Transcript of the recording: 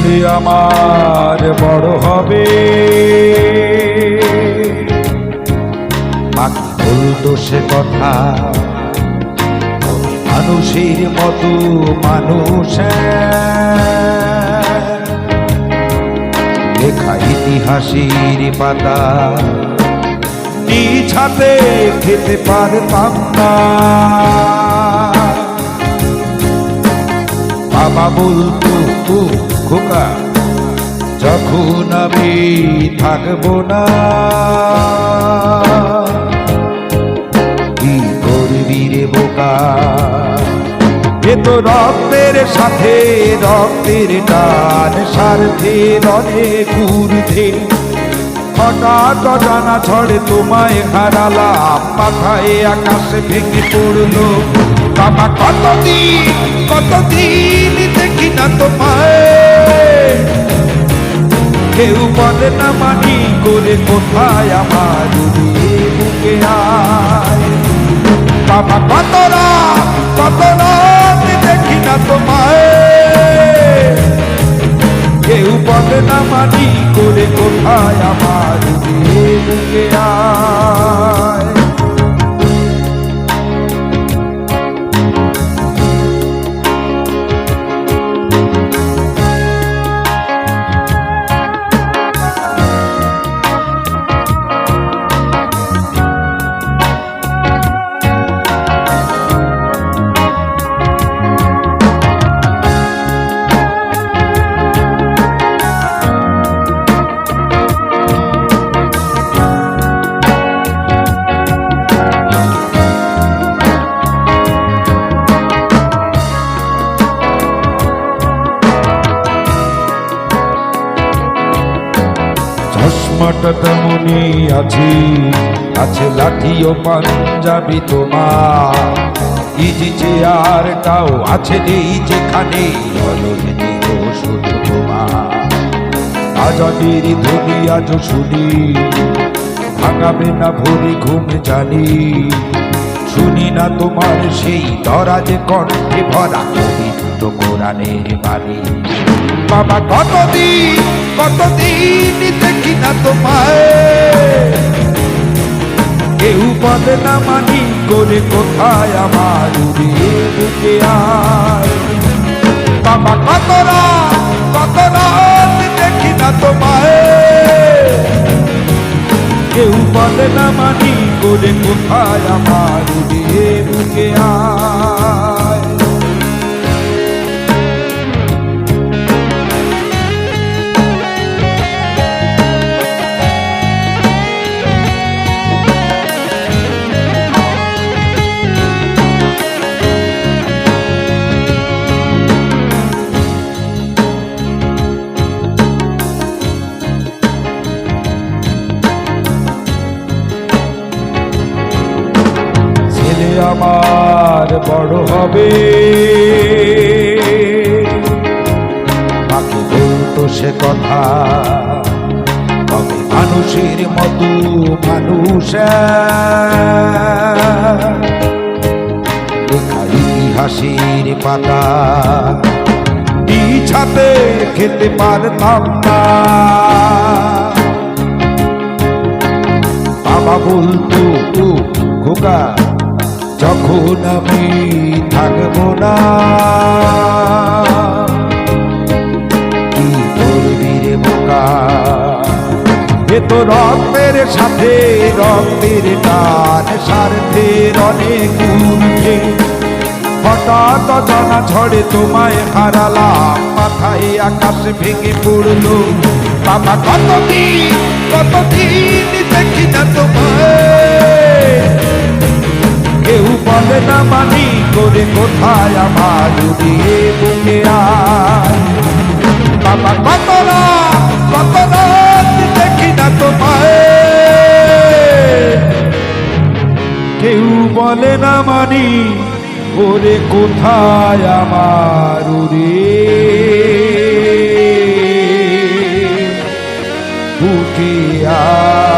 ছেলে আমার বড় হবে। বলতো সে কথা, মানুষের মতো মানুষ। লেখা ইতিহাসের পাতা, নিজ হাতে খেতে পারতাম না। বলতো ও খোকা, যখন আমি থাকব না, কি করবি রে বোকা? এ তো রক্তের সাথে রক্তের টান স্বার্থের অনেক ঊর্ধ্বে হঠাৎ জানা ছড়ে তোমায় হারালাম, মাথায় আকাশে ভেঙে পড়ল। বাবা, কতদিন কতদিন দেখি না তোমায়। কেউ বলে না মানি করে কোথায় আমার বুকে বাবা, কত রাত কত রাত দেখি না তোমায়। কেউ বলে না মানি করে কোথায় আমার চশমাটা তেমনই আছে। আছে লাঠি ও পাঞ্জাবি তোমার। ইজি চেয়ারটাও আছে নেই যেখানে দিল শুধু তোমার। আজাদের ধ্বনি আজ শুনি, ভাঙাবে না ভোরে ঘুম জানি। শুনি না তোমার সেই দরাজ কণ্ঠে ভরা পবিত্র কোরআনের বাণী। বাবা, কতদিন কতদিন দেখি না তোমায়? কেউ বলে না মানি করে কোথায় আমার উড়িয়ে বাবা, কত রাত কত রাত দেখি না তোমায়? কেউ বলে না মানি করে কোথায় আমার উড়িয়ে বুকে আয়। ছেলে আমার বড় হবে। মাকে বলতো সে কথা? তবে মানুষের মতো মানুষ ইতিহাসের পাতা। পিছাতে খেতে পারতাম না। বাবা বলতো খোকা যখন আমি থাকব না, কি করবি রে বোকা? এ তো রক্তের সাথে রক্তের টান স্বার্থের অনেক ঊর্ধ্বে হঠাৎ জানা ঝড়ে তোমায় হারালাম, মাথায় আকাশ ভেঙে পড়ল। বাবা, কতদিন কতদিন দেখি না তোমায়? কেউ বলে না মানি করে কোথায় আমার উড়িয়ে বুকে বাবা, কত কত দেখি না তোমায়। কেউ বলে না মানি ওরে কোথায় আমার উড়ে বুকে আয়